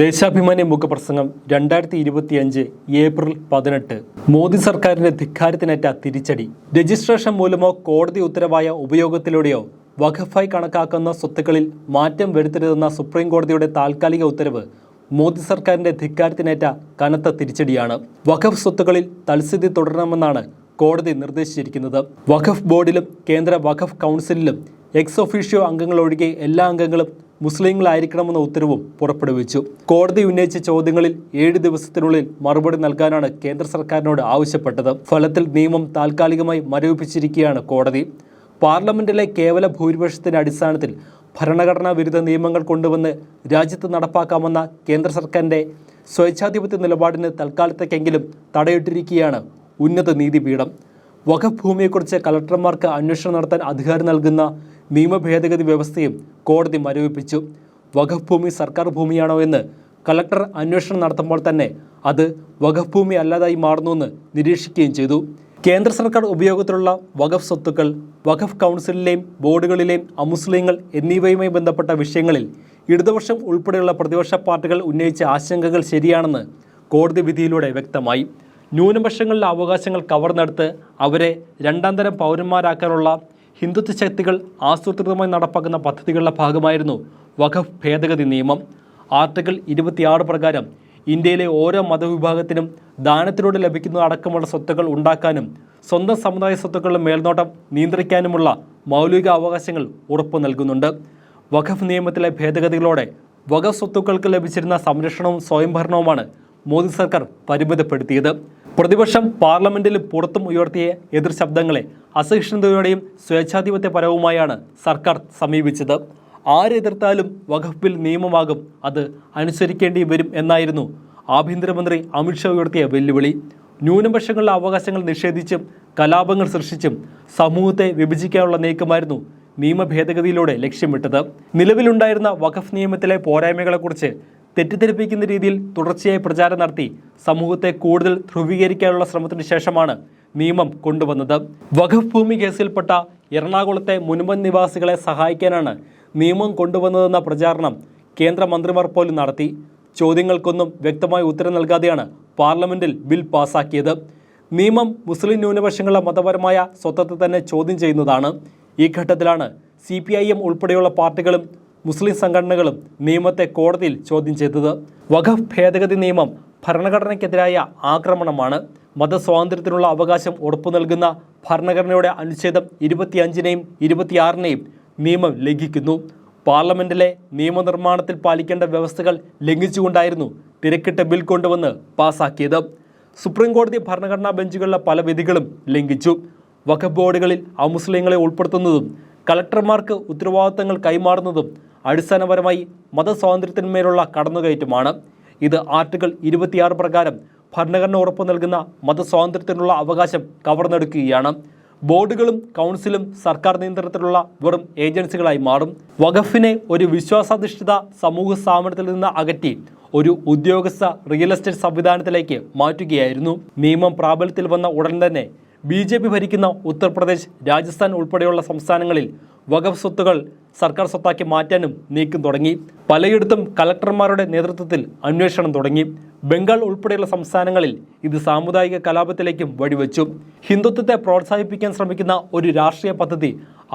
ദേശാഭിമാനി മുഖപ്രസംഗം രണ്ടായിരത്തി ഇരുപത്തിയഞ്ച് ഏപ്രിൽ പതിനെട്ട്. മോദി സർക്കാരിന്റെ ധിക്കാരത്തിനേറ്റ തിരിച്ചടി. രജിസ്ട്രേഷൻ മൂലമോ കോടതി ഉത്തരവായ ഉപയോഗത്തിലൂടെയോ വഖഫായി കണക്കാക്കുന്ന സ്വത്തുക്കളിൽ മാറ്റം വരുത്തരുതെന്ന സുപ്രീം കോടതിയുടെ താൽക്കാലിക ഉത്തരവ് മോദി സർക്കാരിന്റെ ധിക്കാരത്തിനേറ്റ കനത്ത തിരിച്ചടിയാണ്. വഖഫ് സ്വത്തുക്കളിൽ തൽസ്ഥിതി തുടരണമെന്നാണ് കോടതി നിർദ്ദേശിച്ചിരിക്കുന്നത്. വഖഫ് ബോർഡിലും കേന്ദ്ര വഖഫ് കൗൺസിലിലും എക്സ് ഒഫീഷ്യോ അംഗങ്ങൾ ഒഴികെ എല്ലാ അംഗങ്ങളും മുസ്ലിങ്ങളായിരിക്കണമെന്ന ഉത്തരവും പുറപ്പെടുവിച്ചു. കോടതി ഉന്നയിച്ച ചോദ്യങ്ങളിൽ ഏഴ് ദിവസത്തിനുള്ളിൽ മറുപടി നൽകാനാണ് കേന്ദ്ര സർക്കാരിനോട് ആവശ്യപ്പെട്ടത്. ഫലത്തിൽ നിയമം താൽക്കാലികമായി മരവിപ്പിച്ചിരിക്കുകയാണ് കോടതി. പാർലമെന്റിലെ കേവല ഭൂരിപക്ഷത്തിന്റെ അടിസ്ഥാനത്തിൽ ഭരണഘടനാ വിരുദ്ധ നിയമങ്ങൾ കൊണ്ടുവന്ന് രാജ്യത്ത് നടപ്പാക്കാമെന്ന കേന്ദ്ര സർക്കാരിന്റെ സ്വേച്ഛാധിപത്യ നിലപാടിന് തൽക്കാലത്തേക്കെങ്കിലും തടയിട്ടിരിക്കുകയാണ് ഉന്നത നീതിപീഠം. വഖഫ് ഭൂമിയെക്കുറിച്ച് കലക്ടർമാർക്ക് അന്വേഷണം നടത്താൻ അധികാരം നൽകുന്ന നിയമ ഭേദഗതി വ്യവസ്ഥയും കോടതി മരവിപ്പിച്ചു. വഖഫ് ഭൂമി സർക്കാർ ഭൂമിയാണോ എന്ന് കളക്ടർ അന്വേഷണം നടത്തുമ്പോൾ തന്നെ അത് വഖഫ് ഭൂമി അല്ലാതായി മാറുന്നുവെന്ന് നിരീക്ഷിക്കുകയും ചെയ്തു. കേന്ദ്ര സർക്കാർ ഉപയോഗത്തിലുള്ള വഖഫ് സ്വത്തുക്കൾ വഖഫ് കൗൺസിലിലെയും ബോർഡുകളിലെയും അമുസ്ലിങ്ങൾ എന്നിവയുമായി ബന്ധപ്പെട്ട വിഷയങ്ങളിൽ ഇടതുപക്ഷം ഉൾപ്പെടെയുള്ള പ്രതിപക്ഷ പാർട്ടികൾ ഉന്നയിച്ച ആശങ്കകൾ ശരിയാണെന്ന് കോടതി വിധിയിലൂടെ വ്യക്തമായി. ന്യൂനപക്ഷങ്ങളിലെ അവകാശങ്ങൾ കവർന്നെടുത്ത് അവരെ രണ്ടാം തരം പൗരന്മാരാക്കാനുള്ള ഹിന്ദുത്വ ശക്തികൾ ആസൂത്രിതമായി നടപ്പാക്കുന്ന പദ്ധതികളുടെ ഭാഗമായിരുന്നു വഖഫ് ഭേദഗതി നിയമം. ആർട്ടിക്കിൾ ഇരുപത്തിയാറ് പ്രകാരം ഇന്ത്യയിലെ ഓരോ മതവിഭാഗത്തിനും ദാനത്തിലൂടെ ലഭിക്കുന്ന അടക്കമുള്ള സ്വത്തുക്കൾ ഉണ്ടാക്കാനും സ്വന്തം സമുദായ സ്വത്തുക്കളുടെ മേൽനോട്ടം നിയന്ത്രിക്കാനുമുള്ള മൗലിക അവകാശങ്ങൾ ഉറപ്പു നൽകുന്നുണ്ട്. വഖഫ് നിയമത്തിലെ ഭേദഗതികളോടെ വഖഫ് സ്വത്തുക്കൾക്ക് ലഭിച്ചിരുന്ന സംരക്ഷണവും സ്വയംഭരണവുമാണ് മോദി സർക്കാർ പരിമിതപ്പെടുത്തിയത്. പ്രതിപക്ഷം പാർലമെന്റിൽ പുറത്തും ഉയർത്തിയ എതിർ ശബ്ദങ്ങളെ അസഹിഷ്ണുതയോടെയും സ്വേച്ഛാധിപത്യപരവുമായാണ് സർക്കാർ സമീപിച്ചത്. ആരെതിർത്താലും വകുപ്പിൽ നിയമമാകും. അത് അനുസരിക്കേണ്ടി വരും എന്നായിരുന്നു ആഭ്യന്തരമന്ത്രി അമിത്ഷാ ഉയർത്തിയ വെല്ലുവിളി. ന്യൂനപക്ഷങ്ങളുടെ അവകാശങ്ങൾ നിഷേധിച്ചും കലാപങ്ങൾ സൃഷ്ടിച്ചും സമൂഹത്തെ വിഭജിക്കാനുള്ള നീക്കമായിരുന്നു നിയമ ഭേദഗതിയിലൂടെ ലക്ഷ്യമിട്ടത്. നിലവിലുണ്ടായിരുന്ന വഖഫ് നിയമത്തിലെ പോരായ്മകളെക്കുറിച്ച് തെറ്റിദ്ധരിപ്പിക്കുന്ന രീതിയിൽ തുടർച്ചയായി പ്രചാരം നടത്തി സമൂഹത്തെ കൂടുതൽ ധ്രുവീകരിക്കാനുള്ള ശ്രമത്തിന് ശേഷമാണ് നിയമം കൊണ്ടുവന്നത്. വഖഫ് ഭൂമി കേസിൽപ്പെട്ട എറണാകുളത്തെ മുൻപൻ നിവാസികളെ സഹായിക്കാനാണ് നിയമം കൊണ്ടുവന്നതെന്ന പ്രചാരണം കേന്ദ്രമന്ത്രിമാർ പോലും നടത്തി. ചോദ്യങ്ങൾക്കൊന്നും വ്യക്തമായ ഉത്തരം നൽകാതെയാണ് പാർലമെന്റിൽ ബിൽ പാസാക്കിയത്. നിയമം മുസ്ലിം ന്യൂനപക്ഷങ്ങളുടെ മതപരമായ സ്വത്വത്തെ തന്നെ ചോദ്യം ചെയ്യുന്നതാണ്. ഈ ഘട്ടത്തിലാണ് സി പി ഐ എം ഉൾപ്പെടെയുള്ള പാർട്ടികളും മുസ്ലിം സംഘടനകളും നിയമത്തെ കോടതിയിൽ ചോദ്യം ചെയ്തത്. വഖഫ് ഭേദഗതി നിയമം ഭരണഘടനയ്ക്കെതിരായ ആക്രമണമാണ്. മതസ്വാതന്ത്ര്യത്തിനുള്ള അവകാശം ഉറപ്പു നൽകുന്ന ഭരണഘടനയുടെ അനുച്ഛേദം ഇരുപത്തിയഞ്ചിനെയും ഇരുപത്തിയാറിനെയും നിയമം ലംഘിക്കുന്നു. പാർലമെന്റിലെ നിയമനിർമ്മാണത്തിൽ പാലിക്കേണ്ട വ്യവസ്ഥകൾ ലംഘിച്ചുകൊണ്ടായിരുന്നു തിരക്കിട്ട ബിൽ കൊണ്ടുവന്ന് പാസാക്കിയത്. സുപ്രീം കോടതി ഭരണഘടനാ ബെഞ്ചുകളിലെ പല വിധികളും ലംഘിച്ചു. വഖഫ് ബോർഡുകളിൽ അമുസ്ലിങ്ങളെ ഉൾപ്പെടുത്തുന്നതും കളക്ടർമാർക്ക് ഉത്തരവാദിത്തങ്ങൾ കൈമാറുന്നതും അടിസ്ഥാനപരമായി മതസ്വാതന്ത്ര്യത്തിന്മേലുള്ള കടന്നുകയറ്റമാണ്. ഇത് ആർട്ടിക്കിൾ ഇരുപത്തിയാറ് പ്രകാരം ഭരണഘടന ഉറപ്പു നൽകുന്ന മതസ്വാതന്ത്ര്യത്തിനുള്ള അവകാശം കവർന്നെടുക്കുകയാണ്. ബോർഡുകളും കൗൺസിലും സർക്കാർ നിയന്ത്രണത്തിലുള്ള വെറും ഏജൻസികളായി മാറും. വഖഫിനെ ഒരു വിശ്വാസാധിഷ്ഠിത സമൂഹ സ്ഥാപനത്തിൽ നിന്ന് അകറ്റി ഒരു ഉദ്യോഗസ്ഥ റിയൽ എസ്റ്റേറ്റ് സംവിധാനത്തിലേക്ക് മാറ്റുകയായിരുന്നു. നിയമം പ്രാബല്യത്തിൽ വന്ന ഉടൻ തന്നെ ബി ജെ പി ഭരിക്കുന്ന ഉത്തർപ്രദേശ് രാജസ്ഥാൻ ഉൾപ്പെടെയുള്ള സംസ്ഥാനങ്ങളിൽ വഖഫ് സ്വത്തുകൾ സർക്കാർ സ്വത്താക്കി മാറ്റാനും നീക്കം തുടങ്ങി. പലയിടത്തും കലക്ടർമാരുടെ നേതൃത്വത്തിൽ അന്വേഷണം തുടങ്ങി. ബംഗാൾ ഉൾപ്പെടെയുള്ള സംസ്ഥാനങ്ങളിൽ ഇത് സാമുദായിക കലാപത്തിലേക്കും വഴിവെച്ചു. ഹിന്ദുത്വത്തെ പ്രോത്സാഹിപ്പിക്കാൻ ശ്രമിക്കുന്ന ഒരു രാഷ്ട്രീയ പദ്ധതി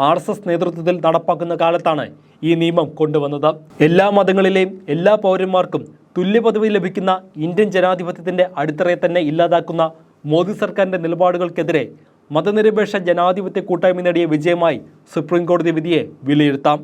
ആർ എസ് എസ് നേതൃത്വത്തിൽ നടപ്പാക്കുന്ന കാലത്താണ് ഈ നിയമം കൊണ്ടുവന്നത്. എല്ലാ മതങ്ങളിലെയും എല്ലാ പൗരന്മാർക്കും തുല്യ പദവി ലഭിക്കുന്ന ഇന്ത്യൻ ജനാധിപത്യത്തിന്റെ അടിത്തറയെ തന്നെ ഇല്ലാതാക്കുന്ന മോദി സർക്കാരിന്റെ നിലപാടുകൾക്കെതിരെ മതനിരപേക്ഷ ജനാധിപത്യ കൂട്ടായ്മ നേടിയ വിജയമായി സുപ്രീംകോടതി വിധിയെ വിലയിരുത്താം.